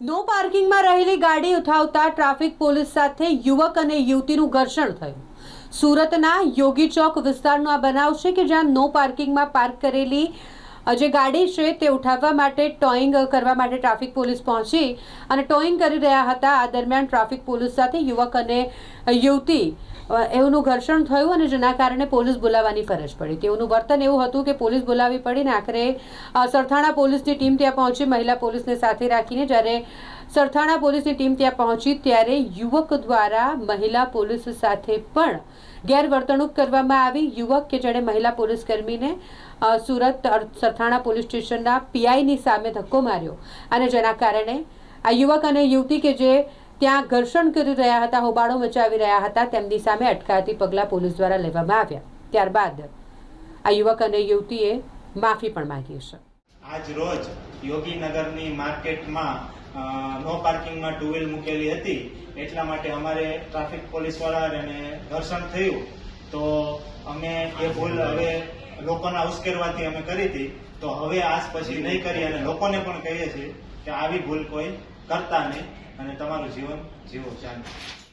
નો પાર્કિંગમાં રહેલી ગાડી ઉઠાવતા ટ્રાફિક પોલીસ સાથે યુવક અને યુવતીનું ઘર્ષણ થયું. સુરતના યોગી ચોક વિસ્તારનો આ બનાવ છે કે જ્યાં નો પાર્કિંગમાં પાર્ક કરેલી જે ગાડી છે તે ઉઠાવવા માટે ટોઈંગ કરવા માટે ટ્રાફિક પોલીસ પહોંચી અને ટોઈંગ કરી રહ્યા હતા. આ દરમિયાન ટ્રાફિક પોલીસ સાથે યુવક અને યુવતી એઓનું ઘર્ષણ થયું અને જેના કારણે પોલીસ બોલાવવાની ફરજ પડી. તેઓનું વર્તન એવું હતું કે પોલીસ બોલાવવી પડી ને આખરે સરથાણા પોલીસની ટીમ ત્યાં પહોંચી. મહિલા પોલીસને સાથે રાખીને જ્યારે સરથાણા પોલીસની ટીમ ત્યાં પહોંચી ત્યારે યુવક દ્વારા મહિલા પોલીસ સાથે પણ ગેરવર્તણૂક કરવામાં આવી. યુવક કે જેણે મહિલા પોલીસ કર્મીને સુરત સરથાણા પોલીસ સ્ટેશનના પીઆઈની સામે ધક્કો માર્યો અને જેના કારણે આ યુવક અને યુવતી કે જે ત્યાં ઘર્ષણ કરી રહ્યા હતા, હોબાળો મચાવી રહ્યા હતા, તેમની સામે અટકાયતી પગલાં પોલીસ દ્વારા લેવામાં આવ્યા. ત્યારબાદ આ યુવક અને યુવતીએ માફી પણ માંગી છે. આજ રોજ યોગીનગરની માર્કેટમાં નો પાર્કિંગમાં ટુ વ્હીલ મૂકેલી હતી. એટલા માટે અમારે ટ્રાફિક પોલીસવાળા અને ઘર્ષણ થયું. તો અમે એ ભૂલ હવે લોકોના ઉશ્કેરવાથી અમે કરી હતી. તો હવે આજ પછી નહીં કરી અને લોકોને પણ કહીએ છીએ કે આવી ભૂલ કોઈ કરતા નહીં અને તમારું જીવન જીવો ચાલો